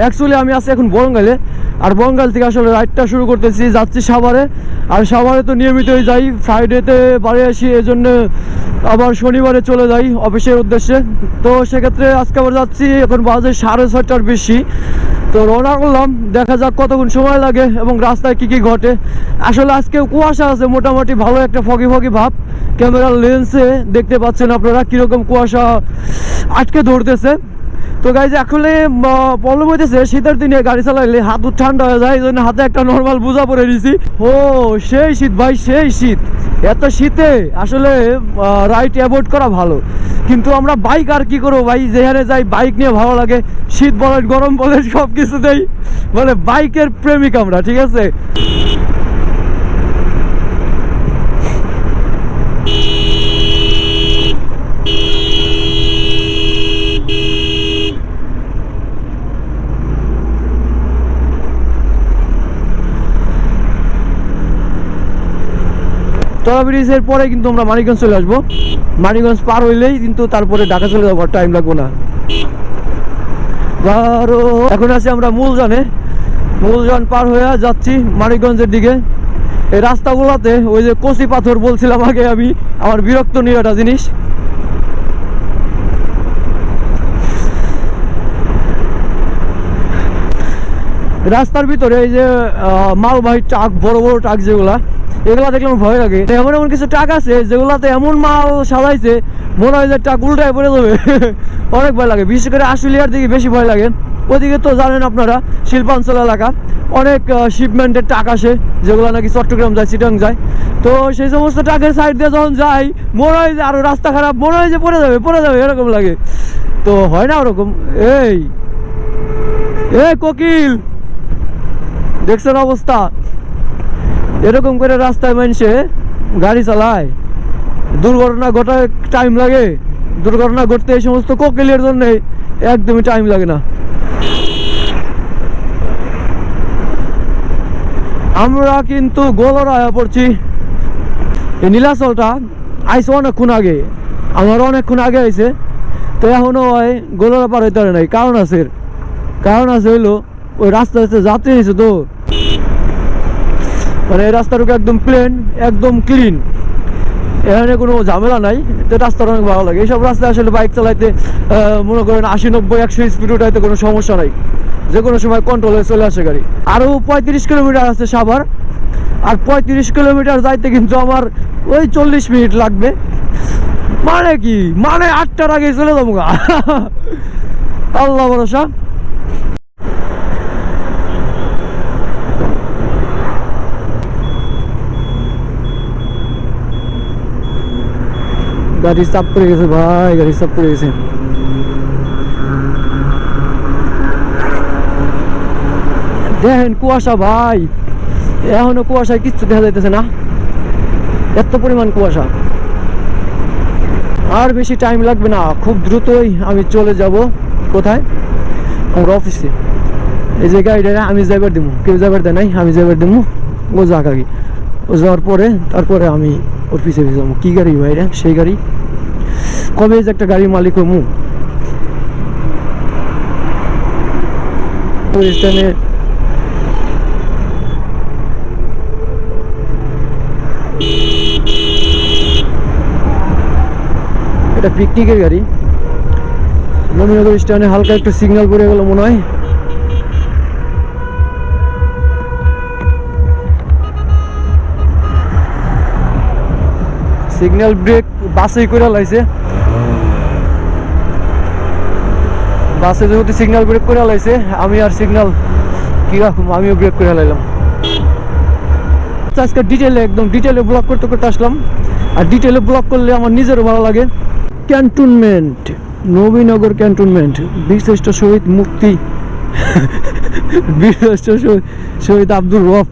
Actually আমি আছি এখন বরঙ্গালে আর বরঙ্গাল থেকে আসলে রাইডটা শুরু করতেছি, যাচ্ছি সাভারে। আর সাভারে তো নিয়মিতই যাই ফ্রাইডেতে বাড়ি আসি এই জন্য আবার শনিবারে চলে যাই অফিসের উদ্দেশ্যে। তো সেক্ষেত্রে আজকে আবার যাচ্ছি, এখন বাজে সাড়ে ছয়টার বেশি। তো রওনা করলাম, দেখা যাক কতক্ষণ সময় লাগে এবং রাস্তায় কি কি ঘটে। আসলে আজকে কুয়াশা আছে, মোটামুটি ভালো একটা ফগি ফগি ভাব। ক্যামেরার লেন্সে দেখতে পাচ্ছেন আপনারা কীরকম কুয়াশা আটকে ধরতেছে। তো গাইজ আসলে প্রবলেম হইতেছে, শীতের দিনে গাড়ি চালাইলে হাত ঠান্ডা হয়ে যায়, এই জন্য হাতে একটা নর্মাল বোঝা পরে নিছি। ও, সেই শীত ভাই, সেই শীত। এত শীতে আসলে রাইড অ্যাভয়েড করা ভালো। কিন্তু আমরা বাইক আর কি করব ভাই? যেখানে যাই বাইক নিয়ে ভালো লাগে। শীত বলেন, গরম বলেন সব কিছুতেই মানে বাইকের প্রেমিক আমরা, ঠিক আছে? তলা ব্রিজের পরে কিন্তু আমরা মানিকগঞ্জ চলে আসব। মানিকগঞ্জ পার হইলেই কিন্তু তারপরে ঢাকা চলে যাব টাইম লাগবো না। বারো, এখন আছি আমরা মূলজনে মূলজন পার হয়ে যাচ্ছি মানিকগঞ্জের দিকে। এই রাস্তাগুলোতে ওই যে কচি পাথর বলছিলাম আগে আমি, আমার বিরক্ত নিয়ে একটা জিনিস। রাস্তার ভিতরে এই যে মালবাহী ট্রাক, বড় বড় ট্রাক যেগুলা এগুলা দেখলে আমার ভয় লাগে। এমন এমন কিছু ট্রাক আছে, যেগুলাতে এমন মাল সাজাইছে, মনে হয় যে ট্রাক উল্টায় পড়ে যাবে। অনেক ভয় লাগে। বিশেষ করে আশুলিয়ার দিকে বেশি ভয় লাগে। ওদিকে তো জানেন আপনারা, শিল্পাঞ্চল এলাকা। অনেক শিপমেন্টের ট্রাক আসে, যেগুলো নাকি চট্টগ্রাম যায় চিটাং যায়। তো সেই সমস্ত ট্রাকের সাইড দিয়ে যখন যাই, মনে হয় যে আরও রাস্তা খারাপ, মনে হয় যে পড়ে যাবে পড়ে যাবে, এরকম লাগে। তো হয় না ওরকম? এই এই কোকিল! দেখছেন অবস্থা? এরকম করে রাস্তায় মানুষে গাড়ি চালায়। দুর্ঘটনা ঘটায় টাইম লাগে। দুর্ঘটনা ঘটতে এই সমস্ত কোকিলের জন্য একদমই টাইম লাগে না। আমরা কিন্তু গোলরায়া পড়ছি। এই নীলাচলটা আইসে অনেকক্ষণ আগে। আমার অনেকক্ষণ আগে আইছে। তো এখনও ওই গোলরা পার হইতে পারে নাই। কারণ আছে। কারণ আছে হইল, ওই রাস্তা রাস্তা যাত্রী নিছে তো। মানে এই একদম প্লেন একদম ক্লিন এখানে কোনো ঝামেলা নাই তো রাস্তাটা অনেক ভালো লাগে। এইসব রাস্তায় আসলে বাইক চালাইতে মনে করেন আশি, নব্বই, একশো স্পিড উঠাইতে কোনো সমস্যা নাই। যে কোনো সময় কন্ট্রোল চলে আসে গাড়ি। আরও পঁয়ত্রিশ কিলোমিটার আছে সাভার। আর পঁয়ত্রিশ কিলোমিটার যাইতে কিন্তু আমার ওই চল্লিশ মিনিট লাগবে। মানে কি? মানে আটটার আগে চলে যাব আল্লাহ ভরসা। গাড়ি চাপ পড়ে গেছে ভাই, গাড়ি চাপ পড়ে গেছে। দেখেন কুয়াশা ভাই, এখনও কুয়াশায় কিচ্ছু দেখা যাইতেছে না। এত পরিমাণ কুয়াশা। আর বেশি টাইম লাগবে না, খুব দ্রুতই আমি চলে যাব। কোথায়? আমার অফিসে এই যে গাড়িটা, আমি যাইবার দিব কেউ যাইবার দেয় নাই, আমি যাইবার দিব ও যাক আগে। যাওয়ার পরে তারপরে আমি ওর পিছে পিছে যাব কী গাড়ি ভাই রে? সেই গাড়ি। কবে যে একটা গাড়ির মালিক হমু। স্ট্যান্ডে এটা পিকনিকের গাড়ি। নবীনগর স্ট্যান্ডে হালকা একটু সিগন্যাল পড়ে গেল মনে হয়। সিগন্যাল ব্রেক বাসেই করে লাইছে। বাসে যেহেতু সিগন্যাল ব্রেক করে লাইছে, আমি আর সিগন্যাল কি রাখুম আমিও ব্রেক করে লাইলাম। আজকে ডিটেলে একদম ডিটেলে ব্লক করতে করতে আসলাম। আর ডিটেলে ব্লক করলে আমার নিজেরও ভালো লাগে। ক্যান্টনমেন্ট, নবীনগর ক্যান্টনমেন্ট, বীরশ্রেষ্ঠ শহীদ মুক্তি, বীরশ্রেষ্ঠ শহীদ- আব্দুল রফ